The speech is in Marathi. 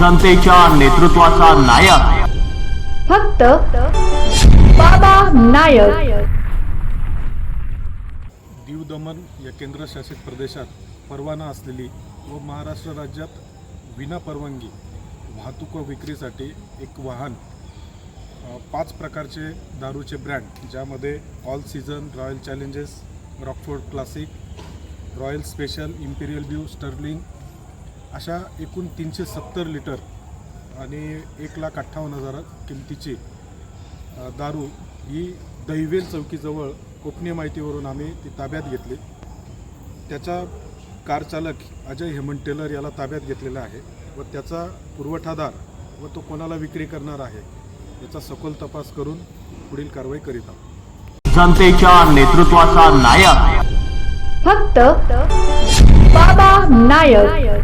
जनतेच्या नेतृत्वाचा नायक. फक्त बाबा नायक. दीव दमण या केंद्रशासित प्रदेशात परवाना असलेली व महाराष्ट्र राज्यात विना परवानगी वाहतूक व विक्रीसाठी एक वाहन पाच प्रकारचे दारूचे ब्रँड ज्यामध्ये All Season Royal Challenges Rockford Classic Royal Special Imperial Blue Sterling अशा एकूण तीनशे सत्तर लिटर आणि एक लाख अठ्ठावन्न हजार किमतीची दारू ही दहिवेल चौकीजवळ गोपनीय माहितीवरून आम्ही ती ताब्यात घेतली. त्याचा कार चालक अजय हेमंत टेलर याला ताब्यात घेतलेला आहे व त्याचा पुरवठादार व तो कोणाला विक्री करणार आहे याचा सखोल तपास करून पुढील कारवाई करीत आहोत. जनतेच्या नेतृत्वाचा नायक. फक्त बाबा नायक.